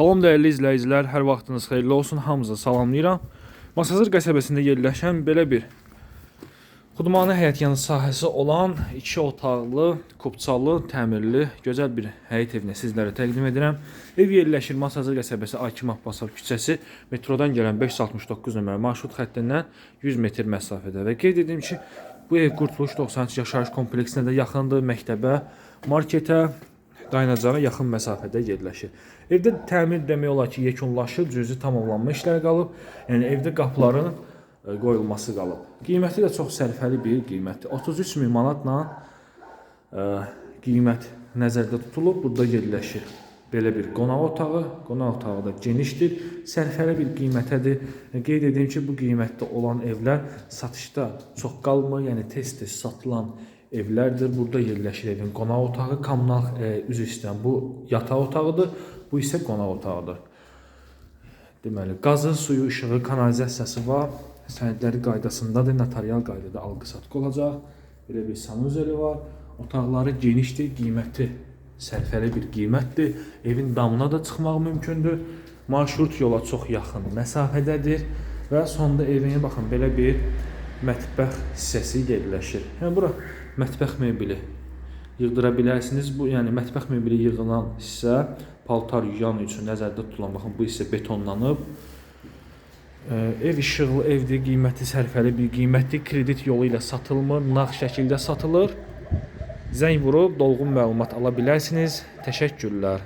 Salam dəyərli izləyicilər, hər vaxtınız xeyirli olsun. Hamınızı salamlayıram. Masazır qəsəbəsində yerləşən belə bir xudmanı həyətyanı sahəsi olan 2 otaqlı, kubçalı, təmirli, gözəl bir həyət evini sizlərə təqdim edirəm. Ev yerləşir Masazır qəsəbəsi Akim Abbasov küçəsi, metrodan gələn 569 nömrə marşrut xəttindən 100 metr məsafədə və qeyd edim ki, bu ev Qurtuluş 93 yaşayış kompleksinə də yaxındır, məktəbə, marketə, dayanacağa yaxın məsafədə yerləşir. Evdə təmir demək olar ki, yekunlaşıb, cüzi tamamlanma işləri qalıb. Yəni evdə qapıların e, qoyulması qalıb. Qiyməti də çox sərfəli bir qiymətdir. 33 min manatla e, qiymət nəzərdə tutulub. Burada yerləşir belə bir qonaq otağı. Qonaq otağı da genişdir. Sərfəli bir qiymətədir. Qeyd edeyim ki, bu qiymətdə olan evlər satışda çox qalmır, yəni tez-tez satılan evlərdir. Burada yerləşir evin qonaq otağı, kommunal e, üzr istəyirəm. Bu yataq otağıdır, bu isə qonaq otağıdır. Deməli, qazı, suyu, işığı, kanalizasiyası var. Sənədləri qaydasındadır, notarial qaydada alqı-satqı olacaq. Belə bir sanuzeli var. Otaqları genişdir, qiyməti sərfəli bir qiymətdir. Evin damına da çıxmaq mümkündür. Marşrut yola çox yaxın məsafədədir və sonda evin baxın belə bir mətbəx hissəsi yerləşir. Yəni bura mətbəx mebeli yığdıra bilərsiniz. Bu yəni mətbəx mebeli yığılan hissə paltar yuyan üçün nəzərdə tutulan baxın bu hissə betonlanıb. Ee, ev işıqlı evdir, qiyməti sərfəli bir qiymətdir. Kredit yolu ilə satılmır, nağd şəkildə satılır. Zəng vurub dolğun məlumat ala bilərsiniz. Təşəkkürlər.